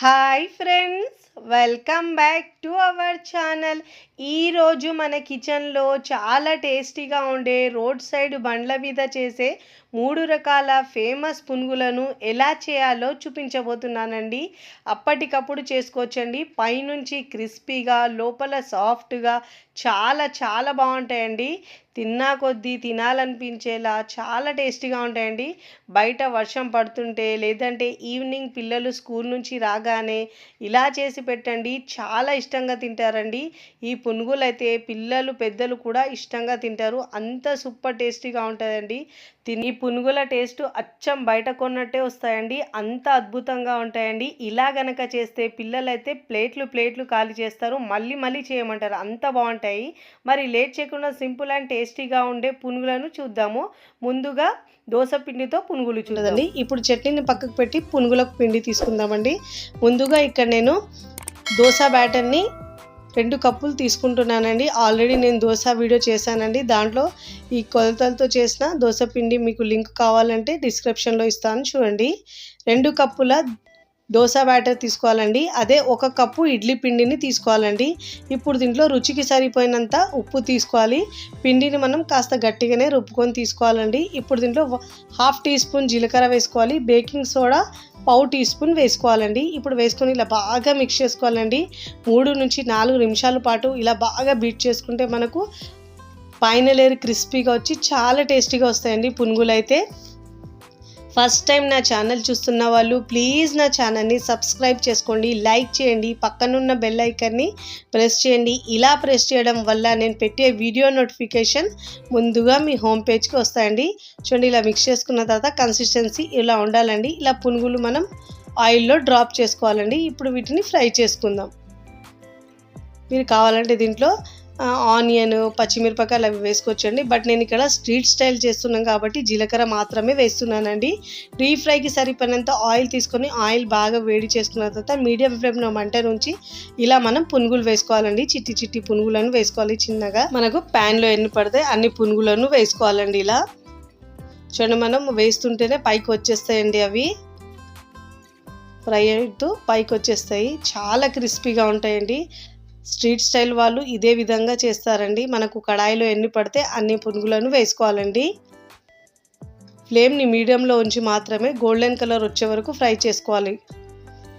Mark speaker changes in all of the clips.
Speaker 1: Hi friends welcome back to our channel. ఈరోజు మన కిచెన్లో చాలా టేస్టీగా ఉండే రోడ్ సైడ్ బండ్ల మీద చేసే మూడు రకాల ఫేమస్ పునుగులను ఎలా చేయాలో చూపించబోతున్నానండి. అప్పటికప్పుడు చేసుకోవచ్చండి. పైనుంచి క్రిస్పీగా లోపల సాఫ్ట్గా చాలా చాలా బాగుంటాయండి. తిన్నా కొద్దీ తినాలనిపించేలా చాలా టేస్టీగా ఉంటాయండి. బయట వర్షం పడుతుంటే లేదంటే ఈవినింగ్ పిల్లలు స్కూల్ నుంచి రాగానే ఇలా చేసి పెట్టండి. చాలా ఇష్టంగా తింటారండి. ఈ పునుగులు అయితే పిల్లలు పెద్దలు కూడా ఇష్టంగా తింటారు. అంత సూపర్ టేస్టీగా ఉంటుందండి. తిని పునుగుల టేస్ట్ అచ్చం బయట కొన్నట్టే వస్తాయండి. అంత అద్భుతంగా ఉంటాయండి. ఇలా గనక చేస్తే పిల్లలైతే ప్లేట్లు ప్లేట్లు ఖాళీ చేస్తారు. మళ్ళీ మళ్ళీ చేయమంటారు. అంత బాగుంటాయి. మరి లేట్ చేయకుండా సింపుల్ అండ్ టేస్టీగా ఉండే పునుగులను చూద్దాము. ముందుగా దోశ పిండితో పునుగులు చూడండి. ఇప్పుడు చట్నీని పక్కకు పెట్టి పునుగులకు పిండి తీసుకుందామండి. ముందుగా ఇక్కడ నేను దోశ బ్యాటర్ని రెండు కప్పులు తీసుకుంటున్నానండి. ఆల్రెడీ నేను దోశ వీడియో చేశానండి. దాంట్లో ఈ కొలతలతో చేసిన దోశ పిండి మీకు లింక్ కావాలంటే డిస్క్రిప్షన్లో ఇస్తాను. చూడండి. రెండు కప్పుల దోశ బ్యాటర్ తీసుకోవాలండి. అదే ఒక కప్పు ఇడ్లీ పిండిని తీసుకోవాలండి. ఇప్పుడు దీంట్లో రుచికి సరిపోయినంత ఉప్పు తీసుకోవాలి. పిండిని మనం కాస్త గట్టిగానే రుబ్బుకొని తీసుకోవాలండి. ఇప్పుడు దీంట్లో హాఫ్ టీ స్పూన్ జీలకర్ర వేసుకోవాలి. బేకింగ్ సోడా పావు టీ స్పూన్ వేసుకోవాలండి. ఇప్పుడు వేసుకొని ఇలా బాగా మిక్స్ చేసుకోవాలండి. మూడు నుంచి నాలుగు నిమిషాల పాటు ఇలా బాగా బీట్ చేసుకుంటే మనకు పైన లేరు క్రిస్పీగా వచ్చి చాలా టేస్టీగా వస్తాయండి పునుగులు అయితే ఫస్ట్ టైం నా ఛానల్ చూస్తున్న వాళ్ళు ప్లీజ్ నా ఛానల్ని సబ్స్క్రైబ్ చేసుకోండి లైక్ చేయండి పక్కనున్న బెల్ ఐకన్ని ప్రెస్ చేయండి. ఇలా ప్రెస్ చేయడం వల్ల నేను పెట్టే వీడియో నోటిఫికేషన్ ముందుగా మీ హోమ్ పేజ్కి వస్తాయండి. చూడండి ఇలా మిక్స్ చేసుకున్న తర్వాత కన్సిస్టెన్సీ ఇలా ఉండాలండి. ఇలా పునుగులు మనం ఆయిల్లో డ్రాప్ చేసుకోవాలండి. ఇప్పుడు వీటిని ఫ్రై చేసుకుందాం. మీరు కావాలంటే దీంట్లో ఆనియన్ పచ్చిమిరపకాయలు అవి వేసుకోవచ్చండి. బట్ నేను ఇక్కడ స్ట్రీట్ స్టైల్ చేస్తున్నాం కాబట్టి జీలకర్ర మాత్రమే వేస్తున్నానండి. డీప్ ఫ్రైకి సరిపడినంత ఆయిల్ తీసుకొని ఆయిల్ బాగా వేడి చేసుకున్న తర్వాత మీడియం ఫ్లేమ్లో మంట నుంచి ఇలా మనం పునుగులు వేసుకోవాలండి. చిట్టి చిట్టి పునుగులను వేసుకోవాలి చిన్నగా. మనకు ప్యాన్లో ఎన్ని పడితే అన్ని పునుగులను వేసుకోవాలండి ఇలా. చూడండి మనం వేస్తుంటేనే పైకి వచ్చేస్తాయండి అవి. ఫ్రై అవుతూ పైకి వచ్చేస్తాయి. చాలా క్రిస్పీగా ఉంటాయండి. స్ట్రీట్ స్టైల్ వాళ్ళు ఇదే విధంగా చేస్తారండి. మనకు కడాయిలో ఎన్ని పడితే అన్ని పునుగులను వేసుకోవాలండి. ఫ్లేమ్ని మీడియంలో ఉంచి మాత్రమే గోల్డెన్ కలర్ వచ్చే వరకు ఫ్రై చేసుకోవాలి.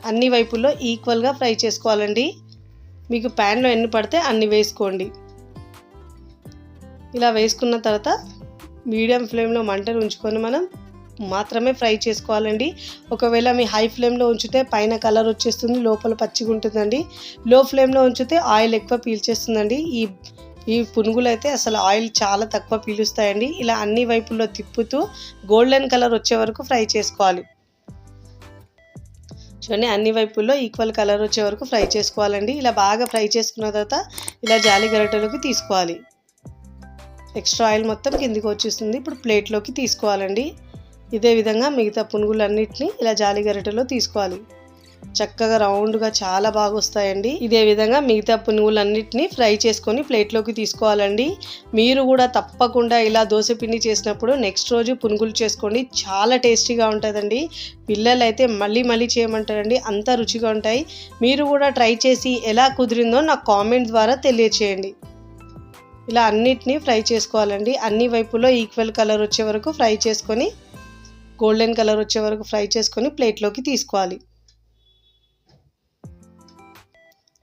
Speaker 1: అన్ని వైపుల్లో ఈక్వల్గా ఫ్రై చేసుకోవాలండి. మీకు ప్యాన్లో ఎన్ని పడితే అన్ని వేసుకోండి. ఇలా వేసుకున్న తర్వాత మీడియం ఫ్లేమ్లో మంటలు ఉంచుకొని మనం మాత్రమే ఫ్రై చేసుకోవాలండి. ఒకవేళ మీ హై ఫ్లేమ్లో ఉంచితే పైన కలర్ వచ్చేస్తుంది లోపల పచ్చిగా ఉంటుందండి. లో ఫ్లేమ్లో ఉంచితే ఆయిల్ ఎక్కువ పీల్చేస్తుందండి. ఈ ఈ పునుగులు అయితే అసలు ఆయిల్ చాలా తక్కువ పీలుస్తాయండి. ఇలా అన్ని వైపుల్లో తిప్పుతూ గోల్డెన్ కలర్ వచ్చే వరకు ఫ్రై చేసుకోవాలి. చూడండి అన్ని వైపుల్లో ఈక్వల్ కలర్ వచ్చే వరకు ఫ్రై చేసుకోవాలండి. ఇలా బాగా ఫ్రై చేసుకున్న తర్వాత ఇలా జాలి గరిటెలోకి తీసుకోవాలి. ఎక్స్ట్రా ఆయిల్ మొత్తం కిందికి వచ్చేస్తుంది. ఇప్పుడు ప్లేట్లోకి తీసుకోవాలండి. ఇదే విధంగా మిగతా పునుగులన్నిటిని ఇలా జాలి గరిటెలో తీసుకోవాలి. చక్కగా రౌండ్గా చాలా బాగా వస్తాయండి. ఇదే విధంగా మిగతా పునుగులన్నిటిని ఫ్రై చేసుకొని ప్లేట్లోకి తీసుకోవాలండి. మీరు కూడా తప్పకుండా ఇలా దోశ పిండి చేసినప్పుడు నెక్స్ట్ రోజు పునుగులు చేసుకోండి. చాలా టేస్టీగా ఉంటుందండి. పిల్లలు అయితే మళ్ళీ మళ్ళీ చేయమంటారండి. అంత రుచిగా ఉంటాయి. మీరు కూడా ట్రై చేసి ఎలా కుదిరిందో నాకు కామెంట్ ద్వారా తెలియచేయండి. ఇలా అన్నిటినీ ఫ్రై చేసుకోవాలండి. అన్ని వైపులో ఈక్వల్ కలర్ వచ్చే వరకు ఫ్రై చేసుకొని గోల్డెన్ కలర్ వచ్చే వరకు ఫ్రై చేసుకొని ప్లేట్లోకి తీసుకోవాలి.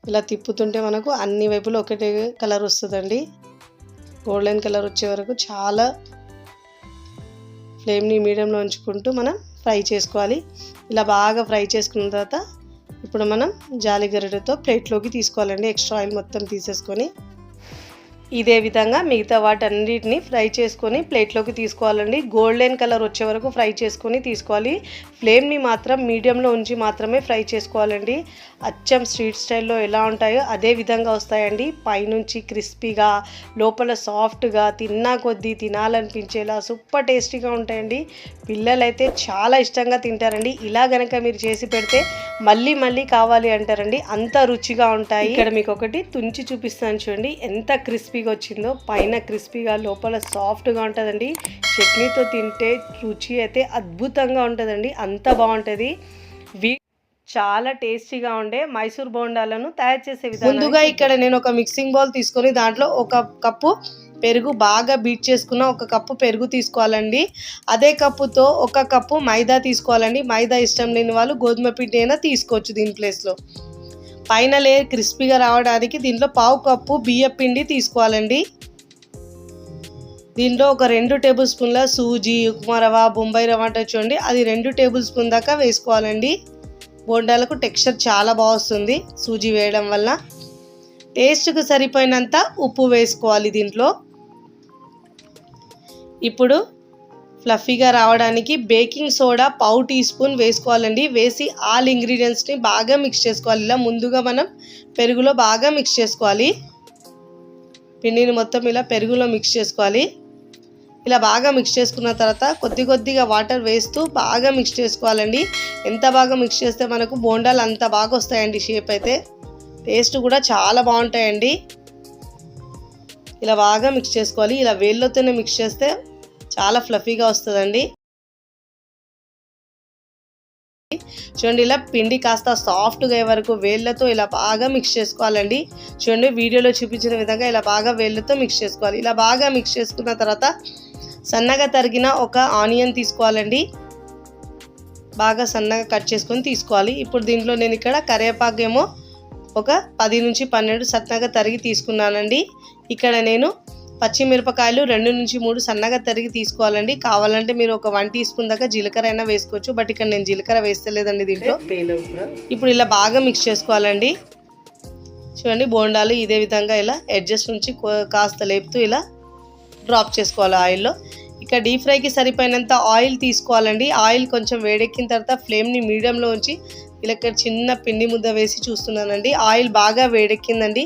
Speaker 1: ఇలా తిప్పుతుంటే మనకు అన్ని వైపులు ఒకటే కలర్ వస్తుందండి. గోల్డెన్ కలర్ వచ్చే వరకు చాలా ఫ్లేమ్ని మీడియంలో ఉంచుకుంటూ మనం ఫ్రై చేసుకోవాలి. ఇలా బాగా ఫ్రై చేసుకున్న తర్వాత ఇప్పుడు మనం జాలి గరిటెతో ప్లేట్లోకి తీసుకోవాలండి. ఎక్స్ట్రా ఆయిల్ మొత్తం తీసేసుకొని ఇదే విధంగా మిగతా వాటన్నిటిని ఫ్రై చేసుకొని ప్లేట్లోకి తీసుకోవాలండి. గోల్డెన్ కలర్ వచ్చే వరకు ఫ్రై చేసుకొని తీసుకోవాలి. ఫ్లేమ్ని మాత్రం మీడియంలో ఉంచి మాత్రమే ఫ్రై చేసుకోవాలండి. అచ్చం స్ట్రీట్ స్టైల్లో ఎలా ఉంటాయో అదే విధంగా వస్తాయండి. పైనుంచి క్రిస్పీగా లోపల సాఫ్ట్గా తిన్నా కొద్దీ తినాలనిపించేలా సూపర్ టేస్టీగా ఉంటాయండి. పిల్లలైతే చాలా ఇష్టంగా తింటారండి. ఇలా గనక మీరు చేసి పెడితే మళ్ళీ మళ్ళీ కావాలి అంటారండి. అంత రుచిగా ఉంటాయి. ఇక్కడ మీకు ఒకటి తుంచి చూపిస్తాను చూడండి. ఎంత క్రిస్పీగా వచ్చిందో పైన క్రిస్పీగా లోపల సాఫ్ట్గా ఉంటుందండి. చట్నీతో తింటే రుచి అయితే అద్భుతంగా ఉంటుందండి. అంత బాగుంటుంది. వీ
Speaker 2: చాలా టేస్టీగా ఉండే మైసూర్ బోండాలను తయారు చేసే విధానం
Speaker 1: ముందుగా ఇక్కడ నేను ఒక మిక్సింగ్ బౌల్ తీసుకొని దాంట్లో ఒక కప్పు పెరుగు బాగా బీట్ చేసుకున్న ఒక కప్పు పెరుగు తీసుకోవాలండి. అదే కప్పుతో ఒక కప్పు మైదా తీసుకోవాలండి. మైదా ఇష్టం లేని వాళ్ళు గోధుమ పిండి అయినా తీసుకోవచ్చు దీని ప్లేస్లో. పైన లేయర్ క్రిస్పీగా రావడానికి దీంట్లో పావు కప్పు బియ్య పిండి తీసుకోవాలండి. దీంట్లో ఒక రెండు టేబుల్ స్పూన్ల సూజీ ఉప్మా రవ బొంబాయి రవ అంటే చూడండి. అది రెండు టేబుల్ స్పూన్ దాకా వేసుకోవాలండి. బోండాలకు టెక్స్చర్ చాలా బాగా వస్తుంది సూజీ వేయడం వల్ల. టేస్ట్కు సరిపోయినంత ఉప్పు వేసుకోవాలి దీంట్లో. ఇప్పుడు ఫ్లఫీగా రావడానికి బేకింగ్ సోడా పావు టీ స్పూన్ వేసుకోవాలండి. వేసి ఆల్ ఇంగ్రీడియంట్స్ని బాగా మిక్స్ చేసుకోవాలి. ఇలా ముందుగా మనం పెరుగులో బాగా మిక్స్ చేసుకోవాలి. పిండిని మొత్తం ఇలా పెరుగులో మిక్స్ చేసుకోవాలి. ఇలా బాగా మిక్స్ చేసుకున్న తర్వాత కొద్ది కొద్దిగా వాటర్ వేస్తూ బాగా మిక్స్ చేసుకోవాలండి. ఎంత బాగా మిక్స్ చేస్తే మనకు బోండాలు అంత బాగా వస్తాయండి షేప్ అయితే. టేస్ట్ కూడా చాలా బాగుంటాయండి. ఇలా బాగా మిక్స్ చేసుకోవాలి. ఇలా వేళ్ళతోనే మిక్స్ చేస్తే చాలా ఫ్లఫీగా వస్తుందండి. చూడండి ఇలా పిండి కాస్త సాఫ్ట్గా అయ్యే వరకు వేళ్ళతో ఇలా బాగా మిక్స్ చేసుకోవాలండి. చూడండి వీడియోలో చూపించిన విధంగా ఇలా బాగా వేళ్ళతో మిక్స్ చేసుకోవాలి. ఇలా బాగా మిక్స్ చేసుకున్న తర్వాత సన్నగా తరిగిన ఒక ఆనియన్ తీసుకోవాలండి. బాగా సన్నగా కట్ చేసుకొని తీసుకోవాలి. ఇప్పుడు దీంట్లో నేను ఇక్కడ కరివేపాకు ఏమో ఒక పది నుంచి పన్నెండు సన్నగా తరిగి తీసుకున్నానండి. ఇక్కడ నేను పచ్చిమిరపకాయలు రెండు నుంచి మూడు సన్నగా తరిగి తీసుకోవాలండి. కావాలంటే మీరు ఒక వన్ టీ స్పూన్ దాకా జీలకర్ర అయినా వేసుకోవచ్చు. బట్ ఇక్కడ నేను జీలకర్ర వేస్తలేదండి దీంట్లో. ఇప్పుడు ఇలా బాగా మిక్స్ చేసుకోవాలండి. చూడండి బోండాలు ఇదే విధంగా ఇలా అడ్జస్ట్ నుంచి కాస్త లేపుతూ ఇలా డ్రాప్ చేసుకోవాలి ఆయిల్లో. ఇక డీప్ ఫ్రైకి సరిపోయినంత ఆయిల్ తీసుకోవాలండి. ఆయిల్ కొంచెం వేడెక్కిన తర్వాత ఫ్లేమ్ని మీడియంలో ఉంచి ఇలా ఇక్కడ చిన్న పిండి ముద్ద వేసి చూస్తున్నానండి. ఆయిల్ బాగా వేడెక్కిందండి.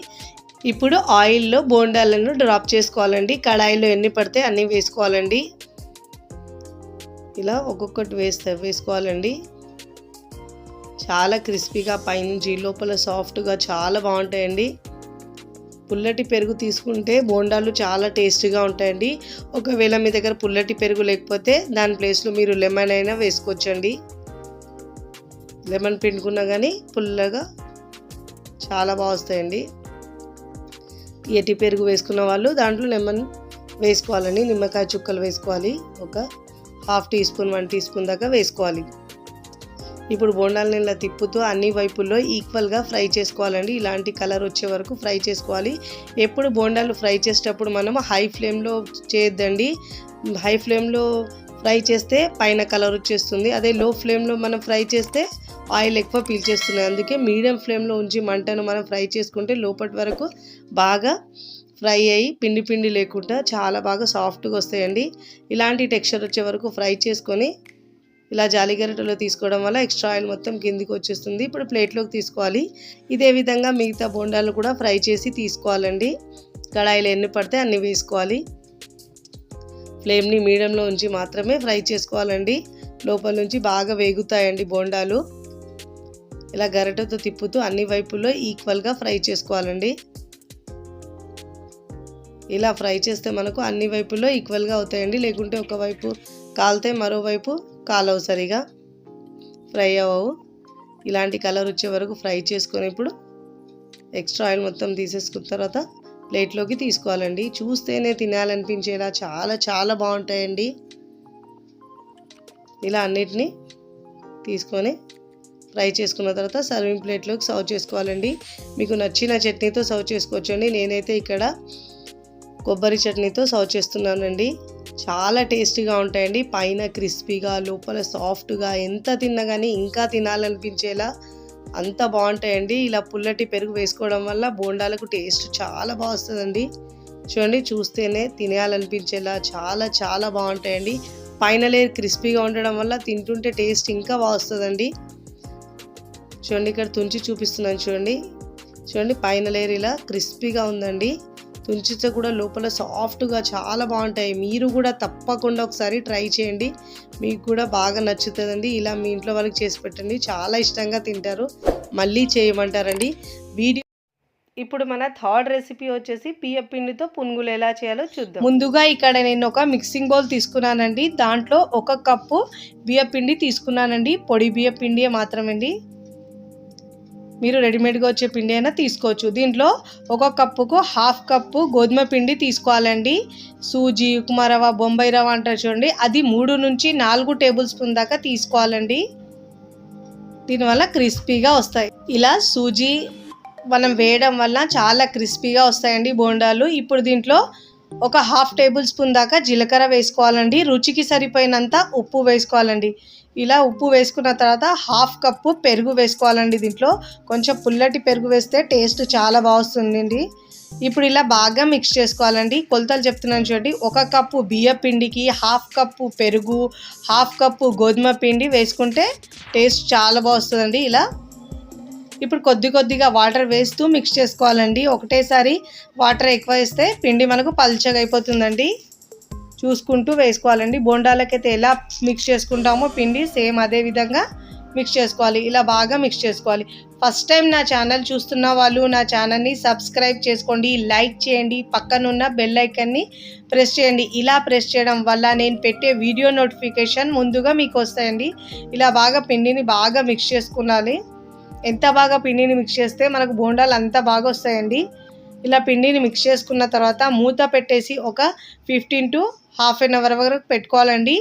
Speaker 1: ఇప్పుడు ఆయిల్లో బోండాలను డ్రాప్ చేసుకోవాలండి. కడాయిలో ఎన్ని పడితే అన్నీ వేసుకోవాలండి. ఇలా ఒక్కొక్కటి వేస్తే వేసుకోవాలండి. చాలా క్రిస్పీగా పైనుంచి లోపల సాఫ్ట్గా చాలా బాగుంటాయండి. పుల్లటి పెరుగు తీసుకుంటే బోండాలు చాలా టేస్టీగా ఉంటాయండి. ఒకవేళ మీ దగ్గర పుల్లటి పెరుగు లేకపోతే దాని ప్లేస్లో మీరు లెమన్ అయినా వేసుకోవచ్చండి. లెమన్ పిండుకున్నా కానీ పుల్లగా చాలా బాగా వస్తాయండి. ఎటి పెరుగు వేసుకున్న వాళ్ళు దాంట్లో లెమన్ వేసుకోవాలండి నిమ్మకాయ చుక్కలు వేసుకోవాలి ఒక half teaspoon one teaspoon దాకా వేసుకోవాలి. ఇప్పుడు బోండాలని ఇలా తిప్పుతూ అన్ని వైపుల్లో ఈక్వల్గా ఫ్రై చేసుకోవాలండి. ఇలాంటి కలర్ వచ్చే వరకు ఫ్రై చేసుకోవాలి. ఎప్పుడు బోండాలు ఫ్రై చేసేటప్పుడు మనం హై ఫ్లేమ్లో చేయొద్దండి. హై ఫ్లేమ్లో ఫ్రై చేస్తే పైన కలర్ వచ్చేస్తుంది. అదే లో ఫ్లేమ్లో మనం ఫ్రై చేస్తే ఆయిల్ ఎక్కువ పీల్చేస్తున్నాయి అందుకే మీడియం ఫ్లేమ్లో ఉంచి మంటను మనం ఫ్రై చేసుకుంటే లోపటి వరకు బాగా ఫ్రై అయ్యి పిండి పిండి లేకుండా చాలా బాగా సాఫ్ట్గా వస్తాయండి. ఇలాంటి టెక్స్చర్ వచ్చే వరకు ఫ్రై చేసుకొని ఇలా జాలిగరిటలో తీసుకోవడం వల్ల ఎక్స్ట్రా ఆయిల్ మొత్తం కిందికి వచ్చేస్తుంది. ఇప్పుడు ప్లేట్లోకి తీసుకోవాలి. ఇదే విధంగా మిగతా బోండాలు కూడా ఫ్రై చేసి తీసుకోవాలండి. కడాయిలు ఎన్ని పడితే అన్ని వేసుకోవాలి. ఫ్లేమ్ని మీడియంలో ఉంచి మాత్రమే ఫ్రై చేసుకోవాలండి. లోపల నుంచి బాగా వేగుతాయండి బోండాలు. ఇలా గరిటెతో తిప్పుతూ అన్ని వైపుల్లో ఈక్వల్గా ఫ్రై చేసుకోవాలండి. ఇలా ఫ్రై చేస్తే మనకు అన్ని వైపుల్లో ఈక్వల్గా అవుతాయండి. లేకుంటే ఒకవైపు కాలితే మరోవైపు కాలవు సరిగా. ఫ్రై అవ్వవు. ఇలాంటి కలర్ వచ్చే వరకు ఫ్రై చేసుకొని ఇప్పుడు ఎక్స్ట్రా ఆయిల్ మొత్తం తీసేసుకున్న తర్వాత ప్లేట్లోకి తీసుకోవాలండి. చూస్తేనే తినాలనిపించేలా చాలా చాలా బాగుంటాయండి. ఇలా అన్నిటినీ తీసుకొని ఫ్రై చేసుకున్న తర్వాత సర్వింగ్ ప్లేట్లోకి సర్వ్ చేసుకోవాలండి. మీకు నచ్చిన చట్నీతో సర్వ్ చేసుకోవచ్చండి. నేనైతే ఇక్కడ కొబ్బరి చట్నీతో సర్వ్ చేస్తున్నానండి. చాలా టేస్టీగా ఉంటాయండి. పైన క్రిస్పీగా లోపల సాఫ్ట్గా ఎంత తిన్నా కానీ ఇంకా తినాలనిపించేలా అంత బాగుంటాయండి. ఇలా పుల్లటి పెరుగు వేసుకోవడం వల్ల బోండాలకు టేస్ట్ చాలా బాగుస్తుందండి చూడండి చూస్తేనే తినేయాలనిపించేలా చాలా చాలా బాగుంటాయండి. పైన లేయర్ క్రిస్పీగా ఉండడం వల్ల తింటుంటే టేస్ట్ ఇంకా బాగా వస్తుందండి. చూడండి ఇక్కడ తుంచి చూపిస్తున్నాను చూడండి. చూడండి పైన లేయర్ ఇలా క్రిస్పీగా ఉందండి. తుంచితే కూడా లోపల సాఫ్ట్గా చాలా బాగుంటాయి. మీరు కూడా తప్పకుండా ఒకసారి ట్రై చేయండి. మీకు కూడా బాగా నచ్చుతుందండి. ఇలా మీ ఇంట్లో వాళ్ళకి చేసి పెట్టండి. చాలా ఇష్టంగా తింటారు. మళ్ళీ చేయమంటారండి. వీడియో
Speaker 2: ఇప్పుడు మన థర్డ్ రెసిపీ వచ్చేసి బియ్య పిండితో పునుగులు ఎలా చేయాలో చూద్దాం.
Speaker 1: ముందుగా ఇక్కడ నేను ఒక మిక్సింగ్ బౌల్ తీసుకున్నానండి. దాంట్లో ఒక కప్పు బియ్య పిండి తీసుకున్నానండి. పొడి బియ్య పిండి మాత్రమండి. మీరు రెడీమేడ్గా వచ్చే పిండి అయినా తీసుకోవచ్చు. దీంట్లో ఒక కప్పుకు హాఫ్ కప్పు గోధుమ పిండి తీసుకోవాలండి. సూజీ ఉప్మా రవ బొంబాయి రవ్వ అంటారు చూడండి. అది మూడు నుంచి నాలుగు టేబుల్ స్పూన్ దాకా తీసుకోవాలండి. దీనివల్ల క్రిస్పీగా వస్తాయి. ఇలా సూజీ మనం వేయడం వల్ల చాలా క్రిస్పీగా వస్తాయండి బోండాలు. ఇప్పుడు దీంట్లో ఒక హాఫ్ టేబుల్ స్పూన్ దాకా జీలకర్ర వేసుకోవాలండి. రుచికి సరిపోయినంత ఉప్పు వేసుకోవాలండి. ఇలా ఉప్పు వేసుకున్న తర్వాత హాఫ్ కప్పు పెరుగు వేసుకోవాలండి దీంట్లో. కొంచెం పుల్లటి పెరుగు వేస్తే టేస్ట్ చాలా బాగుస్తుందండి ఇప్పుడు ఇలా బాగా మిక్స్ చేసుకోవాలండి. కొలతలు చెప్తున్నాను చూడండి. ఒక కప్పు బియ్య పిండికి హాఫ్ కప్పు పెరుగు హాఫ్ కప్పు గోధుమ పిండి వేసుకుంటే టేస్ట్ చాలా బాగుస్తుందండి ఇలా. ఇప్పుడు కొద్ది కొద్దిగా వాటర్ వేస్తూ మిక్స్ చేసుకోవాలండి. ఒకటేసారి వాటర్ ఎక్కువ వేస్తే పిండి మనకు పల్చగా అయిపోతుందండి. చూసుకుంటూ వేసుకోవాలండి. బోండాలకైతే ఎలా మిక్స్ చేసుకుంటామో పిండి సేమ్ అదే విధంగా మిక్స్ చేసుకోవాలి. ఇలా బాగా మిక్స్ చేసుకోవాలి. ఫస్ట్ టైం నా ఛానల్ చూస్తున్న వాళ్ళు నా ఛానల్ని సబ్స్క్రైబ్ చేసుకోండి. లైక్ చేయండి. పక్కనున్న బెల్ ఐకన్ని ప్రెస్ చేయండి. ఇలా ప్రెస్ చేయడం వల్ల నేను పెట్టే వీడియో నోటిఫికేషన్ ముందుగా మీకు వస్తాయండి. ఇలా బాగా పిండిని బాగా మిక్స్ చేసుకోవాలి ఎంత బాగా పిండిని మిక్స్ చేస్తే మనకు బోండాలు అంత బాగా వస్తాయండి. ఇలా పిండిని మిక్స్ చేసుకున్న తర్వాత మూత పెట్టేసి ఒక fifteen to half an hour వరకు పెట్టుకోవాలండి.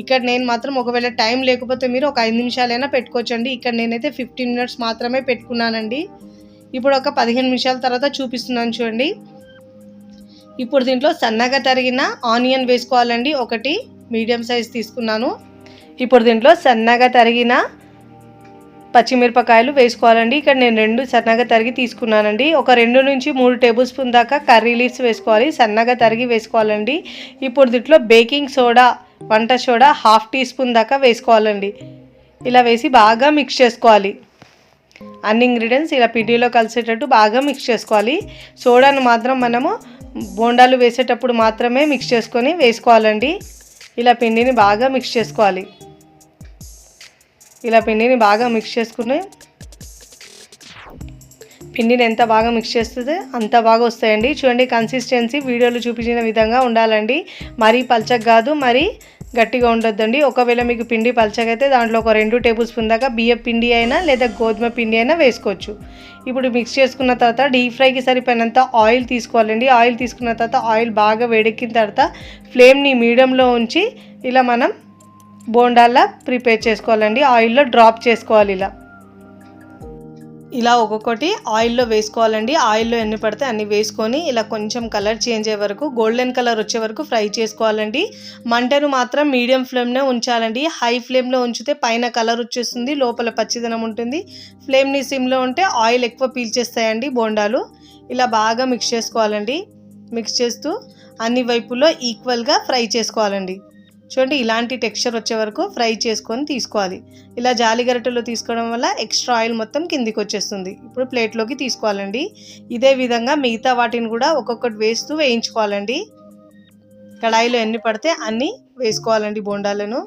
Speaker 1: ఇక్కడ నేను మాత్రం ఒకవేళ టైం లేకపోతే మీరు ఒక ఐదు నిమిషాలైనా పెట్టుకోవచ్చండి. ఇక్కడ నేనైతే ఫిఫ్టీన్ మినిట్స్ మాత్రమే పెట్టుకున్నానండి. ఇప్పుడు ఒక పదిహేను నిమిషాల తర్వాత చూపిస్తున్నాను చూడండి. ఇప్పుడు దీంట్లో సన్నగా తరిగిన ఆనియన్ వేసుకోవాలండి. ఒకటి మీడియం సైజ్ తీసుకున్నాను. ఇప్పుడు దీంట్లో సన్నగా తరిగిన పచ్చిమిరపకాయలు వేసుకోవాలండి. ఇక్కడ నేను రెండు సన్నగా తరిగి తీసుకున్నానండి. ఒక రెండు నుంచి మూడు టేబుల్ స్పూన్ దాకా కర్రీ లీవ్స్ వేసుకోవాలి. సన్నగా తరిగి వేసుకోవాలండి. ఇప్పుడు దీంట్లో బేకింగ్ సోడా వంట సోడా హాఫ్ టీ స్పూన్ దాకా వేసుకోవాలండి. ఇలా వేసి బాగా మిక్స్ చేసుకోవాలి. అన్ని ఇంగ్రీడియంట్స్ ఇలా పిండిలో కలిసేటట్టు బాగా మిక్స్ చేసుకోవాలి. సోడాను మాత్రం మనము బోండాలు వేసేటప్పుడు మాత్రమే మిక్స్ చేసుకొని వేసుకోవాలండి. ఇలా పిండిని బాగా మిక్స్ చేసుకోవాలి. ఇలా పిండిని బాగా మిక్స్ చేసుకుని పిండిని ఎంత బాగా మిక్స్ చేస్తుంది అంత బాగా వస్తాయండి. చూడండి కన్సిస్టెన్సీ వీడియోలో చూపించిన విధంగా ఉండాలండి. మరీ పల్చగా కాదు మరీ గట్టిగా ఉండొద్దండి. ఒకవేళ మీకు పిండి పల్చగా దాంట్లో ఒక రెండు టేబుల్ స్పూన్ దాకా బియ్య పిండి అయినా లేదా గోధుమ పిండి అయినా వేసుకోవచ్చు. ఇప్పుడు మిక్స్ చేసుకున్న తర్వాత డీప్ ఫ్రైకి సరిపోయినంత ఆయిల్ తీసుకోవాలండి. ఆయిల్ తీసుకున్న తర్వాత ఆయిల్ బాగా వేడెక్కిన తర్వాత ఫ్లేమ్ని మీడియంలో ఉంచి ఇలా మనం బోండాల్లా ప్రిపేర్ చేసుకోవాలండి. ఆయిల్లో డ్రాప్ చేసుకోవాలి ఇలా. ఇలా ఒక్కొక్కటి ఆయిల్లో వేసుకోవాలండి. ఆయిల్లో ఎన్ని పడితే అన్ని వేసుకొని ఇలా కొంచెం కలర్ చేంజ్ అయ్యే వరకు గోల్డెన్ కలర్ వచ్చే వరకు ఫ్రై చేసుకోవాలండి. మంటను మాత్రం మీడియం ఫ్లేమ్లో ఉంచాలండి. హై ఫ్లేమ్లో ఉంచితే పైన కలర్ వచ్చేస్తుంది లోపల పచ్చిదనం ఉంటుంది. ఫ్లేమ్ని సిమ్లో ఉంటే ఆయిల్ ఎక్కువ పీల్చేస్తాయండి బోండాలు. ఇలా బాగా మిక్స్ చేసుకోవాలండి. మిక్స్ చేస్తూ అన్ని వైపులో ఈక్వల్గా ఫ్రై చేసుకోవాలండి. చూడండి ఇలాంటి టెక్స్చర్ వచ్చే వరకు ఫ్రై చేసుకొని తీసుకోవాలి. ఇలా జాలి గరిటెలో తీసుకోవడం వల్ల ఎక్స్ట్రా ఆయిల్ మొత్తం కిందికి వచ్చేస్తుంది. ఇప్పుడు ప్లేట్లోకి తీసుకోవాలండి. ఇదే విధంగా మిగతా వాటిని కూడా ఒక్కొక్కటి వేస్తూ వేయించుకోవాలండి. కడాయిలో ఎన్ని పడితే అన్ని వేసుకోవాలండి బోండాలను.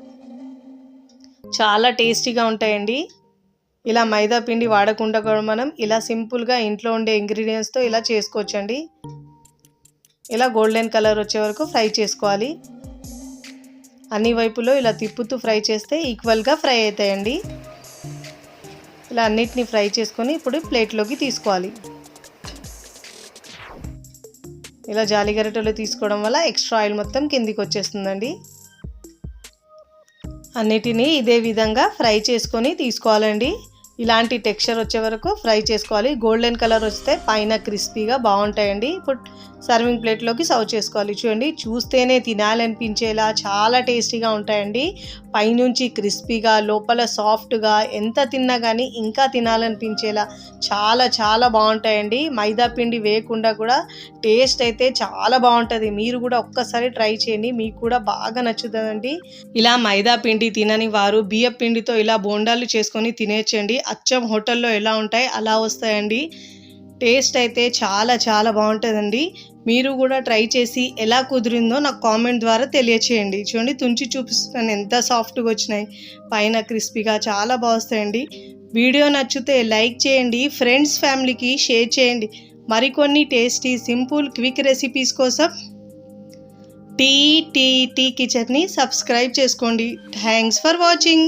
Speaker 1: చాలా టేస్టీగా ఉంటాయండి. ఇలా మైదా పిండి వాడకుండా కూడా మనం ఇలా సింపుల్గా ఇంట్లో ఉండే ఇంగ్రీడియంట్స్తో ఇలా చేసుకోవచ్చండి. ఇలా గోల్డెన్ కలర్ వచ్చే వరకు ఫ్రై చేసుకోవాలి. అన్ని వైపులో ఇలా తిప్పుతూ ఫ్రై చేస్తే ఈక్వల్గా ఫ్రై అవుతాయండి. ఇలా అన్నిటిని ఫ్రై చేసుకొని ఇప్పుడు ప్లేట్లోకి తీసుకోవాలి. ఇలా జాలిగరిటెలో తీసుకోవడం వల్ల ఎక్స్ట్రా ఆయిల్ మొత్తం కిందికి వచ్చేస్తుందండి. అన్నిటినీ ఇదే విధంగా ఫ్రై చేసుకొని తీసుకోవాలండి. ఇలాంటి టెక్స్చర్ వచ్చే వరకు ఫ్రై చేసుకోవాలి. గోల్డెన్ కలర్ వస్తే పైన క్రిస్పీగా బాగుంటాయండి. ఇప్పుడు సర్వింగ్ ప్లేట్లోకి సర్వ్ చేసుకోవాలి. చూడండి చూస్తేనే తినాలనిపించేలా చాలా టేస్టీగా ఉంటాయండి. పైనుంచి క్రిస్పీగా లోపల సాఫ్ట్గా ఎంత తిన్నా కానీ ఇంకా తినాలనిపించేలా చాలా చాలా బాగుంటాయండి. మైదా పిండి వేయకుండా కూడా టేస్ట్ అయితే చాలా బాగుంటుంది. మీరు కూడా ఒక్కసారి ట్రై చేయండి. మీకు కూడా బాగా నచ్చుతుందండి. ఇలా మైదా పిండి తినని వారు బియ్య పిండితో ఇలా బోండాలు చేసుకొని తినేయచ్చండి. అచ్చం హోటల్లో ఎలా ఉంటాయి అలా వస్తాయండి. టేస్ట్ అయితే చాలా చాలా బాగుంటుందండి. మీరు కూడా ట్రై చేసి ఎలా కుదిరిందో నాకు కామెంట్ ద్వారా తెలియచేయండి. చూడండి తుంచి చూపిస్తున్నాను ఎంత సాఫ్ట్గా వచ్చినాయి. పైన క్రిస్పీగా చాలా బాగుస్తాయండి. వీడియో నచ్చితే లైక్ చేయండి ఫ్రెండ్స్ ఫ్యామిలీకి షేర్ చేయండి. మరికొన్ని టేస్టీ సింపుల్ క్విక్ రెసిపీస్ కోసం టీ టీ టీ కిచెన్ని సబ్స్క్రైబ్ చేసుకోండి. Thanks for watching.